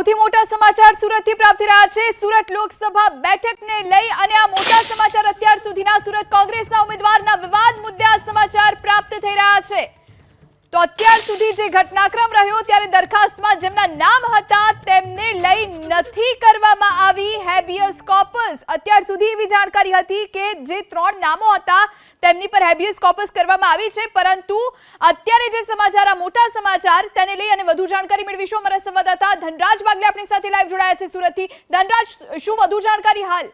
સૌથી મોટા સમાચાર સુરતથી પ્રાપ્ત રહ્યા છે. સુરત લોકસભા બેઠકને લઈ અને આ મોટા સમાચાર અત્યાર સુધીના સુરત કોંગ્રેસના ઉમેદવારના વિવાદ મુદ્દે આ સમાચાર પ્રાપ્ત થઈ રહ્યા છે. તો અત્યાર સુધી જે ઘટનાક્રમ રહ્યો ત્યારે દરખાસ્તમાં જેમના નામ હતા લઈ નથી કરવામાં આવી હેબિયસ કોપસ અત્યાર સુધી એવી જાણકારી હતી કે જે ત્રણ નામો હતા, તેમની પર હેબિયસ કોપસ કરવામાં આવી છે, પરંતુ અત્યારે જે સમાચાર, આ મોટા સમાચાર, તેને લઈ અને વધુ જાણકારી મેળવીશું અમારા સંવાદદાતા ધનરાજ બાગલે આપણી સાથે લાઈવ જોડાયા છે સુરતથી. ધનરાજ, શું વધુ જાણકારી હાલ?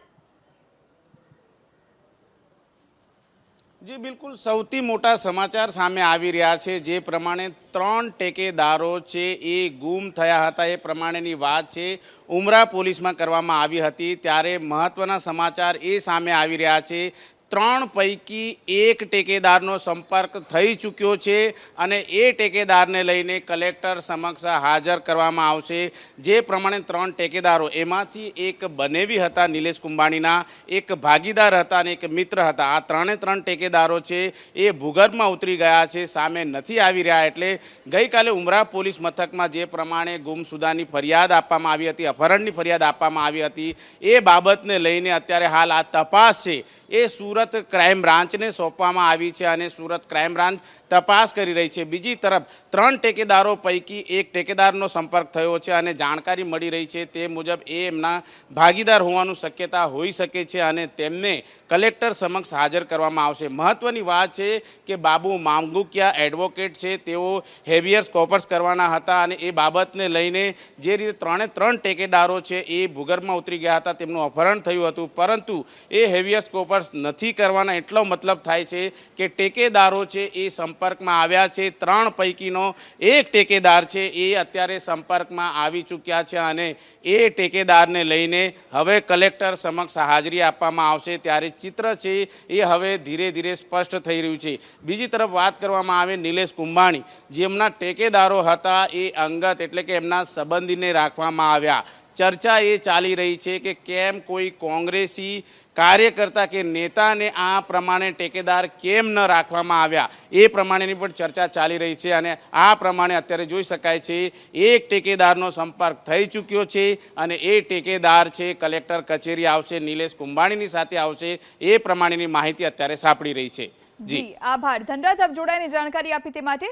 જી, બિલકુલ. સૌથી મોટા સમાચાર સામે આવી રહ્યા છે. જે પ્રમાણે ત્રણ ટેકેદારો છે એ ગુમ થયા હતા. એ પ્રમાણેની વાત છે, ઉમરા પોલીસમાં કરવામાં આવી હતી. ત્યારે મહત્ત્વના સમાચાર એ સામે આવી રહ્યા છે ત્રણ પૈકી એક ટેકેદારનો સંપર્ક થઈ ચૂક્યો છે અને એ ટેકેદારને લઈને કલેક્ટર સમક્ષ હાજર કરવામાં આવશે. જે પ્રમાણે ત્રણ ટેકેદારો, એમાંથી એક બનેવી હતા નિલેશ કુંભાણીના, એક ભાગીદાર હતા અને એક મિત્ર હતા. આ ત્રણે ત્રણ ટેકેદારો છે, એ ભૂગર્ભમાં ઉતરી ગયા છે, સામે નથી આવી રહ્યા એટલે ગઈકાલે ઉમરા પોલીસ મથકમાં જે પ્રમાણે ગુમસુદાની ફરિયાદ આપવામાં આવી હતી, અપહરણની ફરિયાદ આપવામાં આવી હતી, એ બાબતને લઈને અત્યારે હાલ આ તપાસ છે. એ સુરત ક્રાઇમ બ્રાન્ચને સોંપવામાં આવી છે અને સુરત ક્રાઇમ બ્રાન્ચ તપાસ કરી રહી છે. બીજી તરફ, ત્રણ ટેકેદારો પૈકી એક ટેકેદારનો સંપર્ક થયો છે અને જાણકારી મળી રહી છે. તે મુજબ, એ એમના ભાગીદાર હોવાનું શક્યતા હોઈ શકે છે અને તેમને કલેક્ટર સમક્ષ હાજર કરવામાં આવશે. મહત્વની વાત છે કે બાબુ મામગુકિયા એડવોકેટ છે. તેઓ હેવિયર્સ કોપર્સ કરવાના હતા અને એ બાબતને લઈને જે રીતે ત્રણે ત્રણ ટેકેદારો છે એ ભૂગર્ભમાં ઉતરી ગયા હતા, તેમનું અપહરણ થયું હતું. પરંતુ એ હેવિયર્સ કોપર્સ નથી કરવાના એટલો મતલબ થાય છે કે ટેકેદારો છે એ સંપર્કમાં આવ્યા છે. ત્રણ પૈકીનો એક ટેકેદાર છે એ અત્યારે સંપર્કમાં આવી ચૂક્યા છે અને એ ટેકેદારને લઈને હવે કલેક્ટર સમક્ષ હાજરી આપવામાં આવશે ત્યારે ચિત્ર છે એ હવે ધીરે ધીરે સ્પષ્ટ થઈ રહ્યું છે. બીજી તરફ વાત કરવામાં આવે નિલેશ કુંભાણી. જેમના ટેકેદારો હતા એ અંગત એટલે કે એમના સંબંધીને રાખવામાં આવ્યા. ચર્ચા એ ચાલી રહી છે કે કેમ કોઈ કોંગ્રેસી કાર્યકર્તા કે નેતાને આ પ્રમાણે ટેકેદાર કેમ ન રાખવામાં આવ્યા? એ પ્રમાણેની પણ ચર્ચા ચાલી રહી છે અને આ પ્રમાણે અત્યારે જોઈ શકાય છે, એક ટેકેદારનો સંપર્ક થઈ ચૂક્યો છે અને એ ટેકેદાર છે, કલેક્ટર કચેરી આવશે, નિલેશ કુંભાણીની સાથે આવશે, એ પ્રમાણેની માહિતી અત્યારે સાંપડી રહી છે. જી. આભાર. ધનરાજ, આપ જોડાયેલી જાણકારી આપી તે માટે